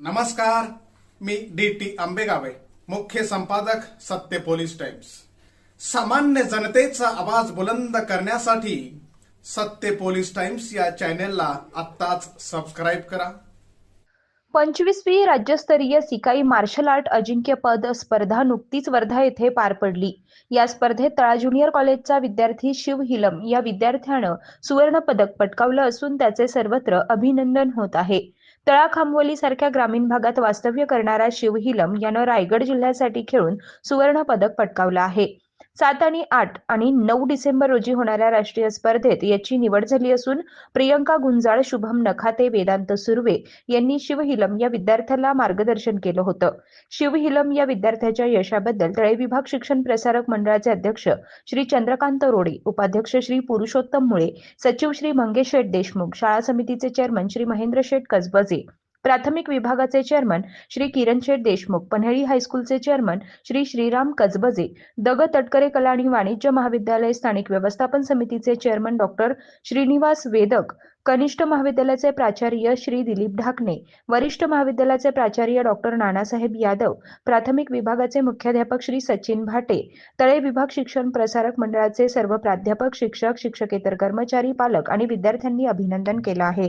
नमस्कार मी D T आंबेगावे मुख्य संपादक सत्य पोलीस टाइम्स. सामान्य जनतेचा आवाज बुलंद करण्यासाठी सत्य पोलीस टाइम्स या चॅनेलला आत्ताच सबस्क्राईब करा. पंचवीसवी राज्यस्तरीय सिकाई मार्शल आर्ट अजिंक्यपद स्पर्धा नुकतीच वर्धा येथे पार पडली. या स्पर्धेत तळा ज्युनियर कॉलेजचा विद्यार्थी शिव हिलम या विद्यार्थ्यानं सुवर्ण पदक पटकावलं असून त्याचे सर्वत्र अभिनंदन होत आहे. तळाखांबोली सारख्या ग्रामीण भागात वास्तव्य करणारा शिव हिलम यानं रायगड जिल्ह्यासाठी खेळून सुवर्ण पदक पटकावलं आहे. सात आणि आठ आणि नऊ डिसेंबर रोजी होणाऱ्या राष्ट्रीय स्पर्धेत याची निवड झाली असून प्रियंका गुंजाळ शुभम नखाते वेदांत सुर्वे यांनी शिवहिलम या विद्यार्थ्याला मार्गदर्शन केलं होतं. शिवहिलम या विद्यार्थ्याच्या यशाबद्दल तळे विभाग शिक्षण प्रसारक मंडळाचे अध्यक्ष श्री चंद्रकांत रोडे उपाध्यक्ष श्री पुरुषोत्तम मुळे सचिव श्री मंगेश शेठ देशमुख शाळा समितीचे चेअरमन श्री महेंद्र शेठ कसबजे प्राथमिक विभागाचे चेअरमन श्री किरण शेठ देशमुख पन्हेळी हायस्कूलचे चेअरमन श्री श्रीराम कजबजे दग तटकरे कला आणि वाणिज्य महाविद्यालय स्थानिक व्यवस्थापन समितीचे चेअरमन डॉक्टर श्रीनिवास वेदक कनिष्ठ महाविद्यालयाचे प्राचार्य श्री दिलीप ढाकणे वरिष्ठ महाविद्यालयाचे प्राचार्य डॉक्टर नानासाहेब यादव प्राथमिक विभागाचे मुख्याध्यापक श्री सचिन भाटे तळे विभाग शिक्षण प्रसारक मंडळाचे सर्व प्राध्यापक शिक्षक शिक्षकेतर कर्मचारी पालक आणि विद्यार्थ्यांनी अभिनंदन केलं आहे.